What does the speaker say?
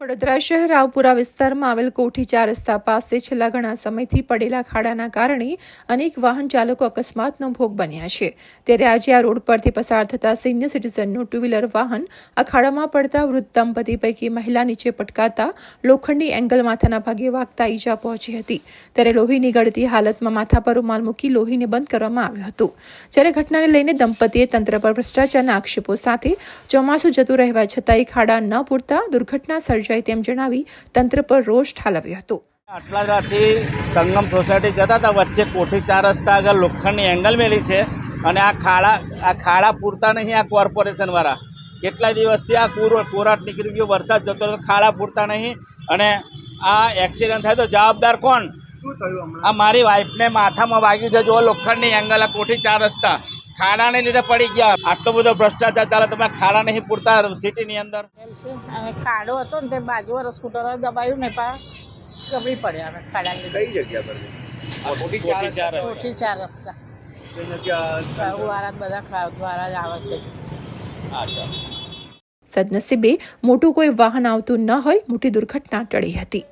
વડોદરા શહેર રાવપુરા વિસ્તારમાં આવેલ કોઠી ચાર રસ્તા પાસે છેલ્લા ઘણા સમયથી પડેલા ખાડાના કારણે અનેક વાહન ચાલકો અકસ્માતનો ભોગ બન્યા છે. ત્યારે આજે આ રોડ પરથી પસાર થતા સિનિયર સિટીઝનનું ટુ વ્હીલર વાહન અખાડામાં પડતા વૃદ્ધ દંપતી પૈકી મહિલા નીચે પટકાતા લોખંડી એંગલ માથાના ભાગે વાગતા ઈજા પહોંચી હતી. ત્યારે લોહી નીકળતી હાલતમાં માથા પર રૂમાલ મૂકી લોહીને બંધ કરવામાં આવ્યું હતું. જ્યારે ઘટનાને લઈને દંપતીએ તંત્ર પર ભ્રષ્ટાચારના આક્ષેપો સાથે ચોમાસું જતું રહેવા છતાંય ખાડા ન પૂરતા દુર્ઘટના સર્જાઈ તેમ જણાવી તંત્ર પર રોષ ઠાલવ્યો હતો. આટલા જ રાતથી સંગમ સોસાયટી જતા હતા. વચ્ચે કોઠી ચાર રસ્તા આગળ લોખંડની એંગલ મેલી છે અને આ ખાડા આ ખાડા પૂરતા નહીં આ કોર્પોરેશનવાળા કેટલા દિવસથી આ કોર કોરાટ નીકળી ગયો વરસાદ જતો હતો ખાડા પૂરતા નહીં અને આ એક્સિડન્ટ થાય તો જવાબદાર કોણ? શું થયું આ મારી વાઈફને માથામાં વાગ્યું છે. જો લોખંડની એંગલ આ કોઠી ચાર રસ્તા. ખાડાને લીધે પડી ગયા. આટલો બધો ભ્રષ્ટાચાર ચાલે તમે ખાડા નહીં પૂરતા સિટીની અંદર? છે. અને ખાડો હતો ને તે બાજુવાળો સ્કૂટર દબાયું ને પા ગબડી પડ્યા અમે ખાડા લીધે. કઈ જગ્યા પર? છે? ચાર ચાર રસ્તા. વાળા બધા ખા- દ્વારા જ આવે અચ્છા. સદનસીબે મોટું કોઈ વાહન આવતું ન હોય મોટી દુર્ઘટના ટળી હતી.